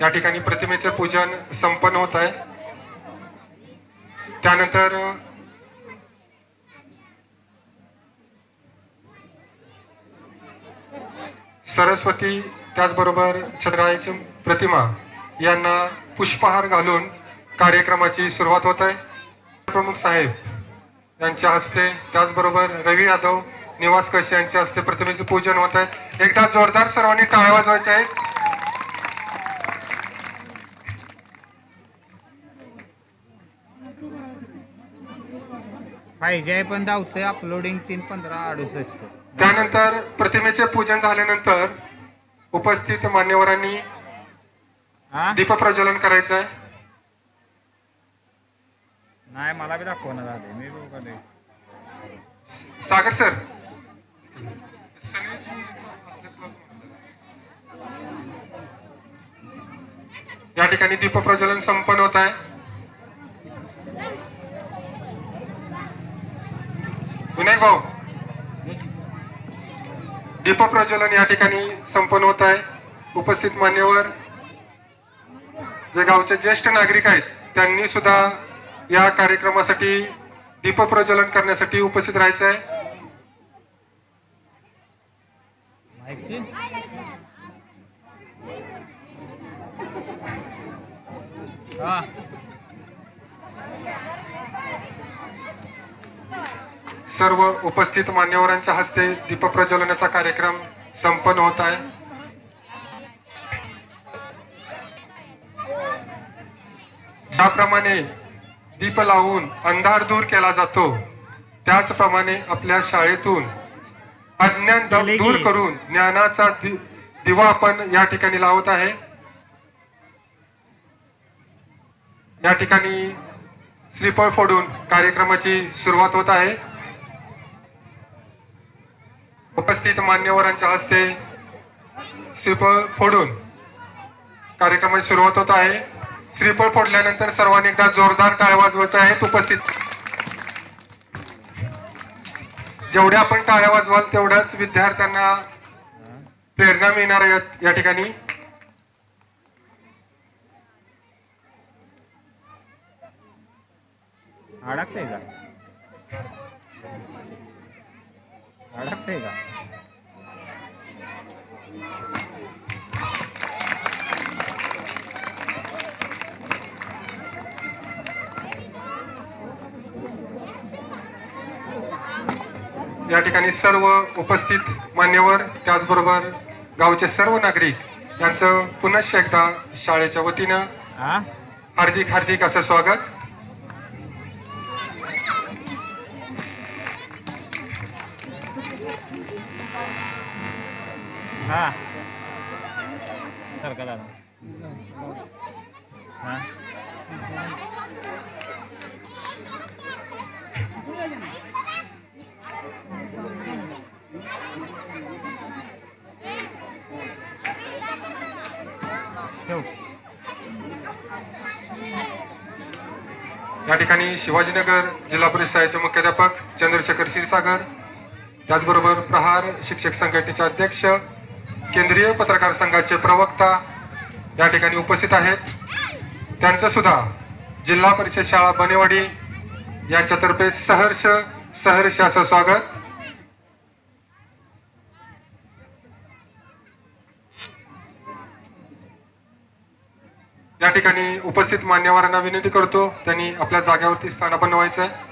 या ठिकाणी प्रतिमेचे पूजन संपन्न होत आहे. त्यानंतर सरस्वती त्याचबरोबर चंद्रायची प्रतिमा यांना पुष्पहार घालून कार्यक्रमाची सुरुवात होत आहे. प्रमुख साहेब यांच्या हस्ते त्याचबरोबर रवी यादव निवास कशी यांच्या हस्ते प्रतिमेचे पूजन होत आहे. एकदा जोरदार सर्वांनी टाळ्या वाजवायच्या आहेत. पाहिजे पण धावतंय. अपलोडिंग तीन पंधरा अडुसष्ट. त्यानंतर प्रतिमेचे पूजन झाल्यानंतर उपस्थित मान्यवरांनी हा? दीपप्रज्वलन करायचं आहे. नाही मला बी दाखवणार आले मी बघाले सागर सर. या ठिकाणी दीपप्रज्वलन संपन्न होत आहे. विनायक भाऊ दीपप्रज्वलन या ठिकाणी संपन्न होत आहे. उपस्थित मान्यवर जे गावचे ज्येष्ठ नागरिक आहेत त्यांनी सुद्धा या कार्यक्रमासाठी दीपप्रज्वलन करण्यासाठी उपस्थित राहायचं आहे. माहिती सर्व उपस्थित मान्यवरांच्या हस्ते दीपप्रज्वलनाचा कार्यक्रम संपन्न होत आहे. ज्याप्रमाणे दीप लावून अंधार दूर केला जातो त्याचप्रमाणे आपल्या शाळेतून अज्ञान दूर. करून ज्ञानाचा दिवा आपण या ठिकाणी लावत आहे. या ठिकाणी श्रीफळ फोडून कार्यक्रमाची सुरुवात होत आहे. उपस्थित मान्यवरांच्या हस्ते श्रीफळ फोडून कार्यक्रमाची सुरुवात होत आहे. श्रीफळ फोडल्यानंतर सर्वांनी एकदा जोरदार टाळ वाजवायच्या आहेत उपस्थित जेवढ्या आपण टाळ्या वाजवाल तेवढ्याच विद्यार्थ्यांना प्रेरणा मिळणार या- ठिकाणी. अडकते का? अडकतंय का? या ठिकाणी सर्व उपस्थित मान्यवर त्याचबरोबर गावचे सर्व नागरिक यांचं पुनश्च एकदा शाळेच्या वतीनं हार्दिक हार्दिक असं स्वागत. हा. सारखा दादा? हा? या ठिकाणी शिवाजीनगर जिल्हा परिषद शाळेचे मुख्याध्यापक चंद्रशेखर क्षीरसागर त्याचबरोबर प्रहार शिक्षक संघटनेचे अध्यक्ष केंद्रीय पत्रकार संघाचे प्रवक्ता या ठिकाणी उपस्थित आहेत. त्यांचं सुद्धा जिल्हा परिषद शाळा बनेवाडी यांच्यातर्फे सहर्ष सहर्ष असं स्वागत. या ठिकाणी उपस्थित मान्यवरांना विनंती करतो त्यांनी आपल्या जागेवरती स्थानापन्न व्हायचं आहे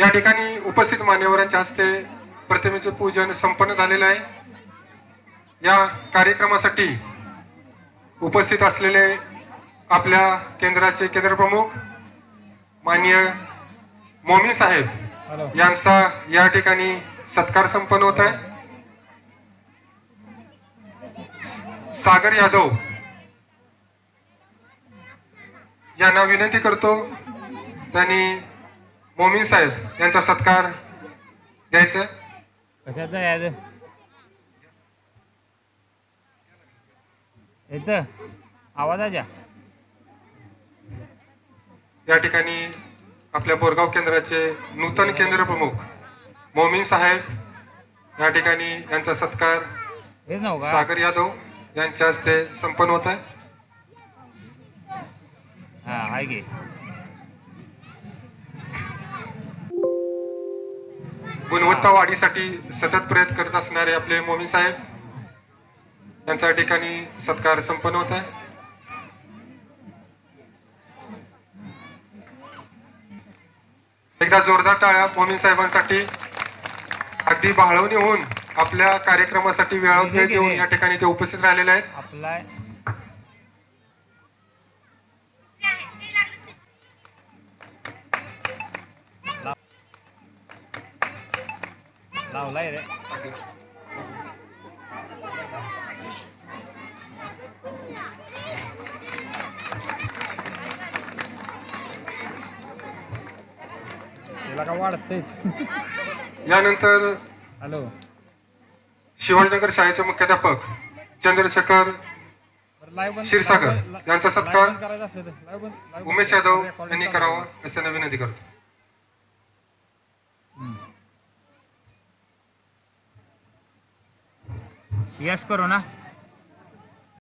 या ठिकाणी उपस्थित मान्यवरांच्या हस्ते प्रतिमेचे पूजन संपन्न झालेलं आहे. या कार्यक्रमासाठी उपस्थित असलेले आपल्या केंद्राचे केंद्र प्रमुख माननीय मोमी साहेब यांचा या ठिकाणी सत्कार संपन्न होत आहे. सागर यादव यांना विनंती करतो त्यांनी मोमीन साहेब यांचा सत्कार द्यायचा? आहे. कशाचं यायचं येतं आवाजाच्या या ठिकाणी आपल्या बोरगाव केंद्राचे नूतन केंद्र प्रमुख मोमीन साहेब या ठिकाणी यांचा सत्कार हेच नव्ह का? सागर यादव यांच्या हस्ते संपन्न होत आहे. हा आहे की? गुणवत्ता वाढीसाठी सतत प्रयत्न करत असणारे आपले मोमीन साहेब यांच्या ठिकाणी सत्कार संपन्न होत आहे. एकदा जोरदार टाळ्या मोमीन साहेबांसाठी. अगदी बहाळवणी होऊन आपल्या कार्यक्रमासाठी वेळात वेळ देऊन या ठिकाणी ते उपस्थित राहिलेले आहेत. लावलाय रे. त्याला का वाढतेच यानंतर हॅलो. शिवाजीनगर शाळेचे मुख्याध्यापक चंद्रशेखर लाईव्ह बंद क्षीरसागर बंद- यांचा सत्कार बंद करायचं असलं तर live बंद- live बंद- उमेश यादव यांनी करावा. असं विनंती करतो. यस करो ना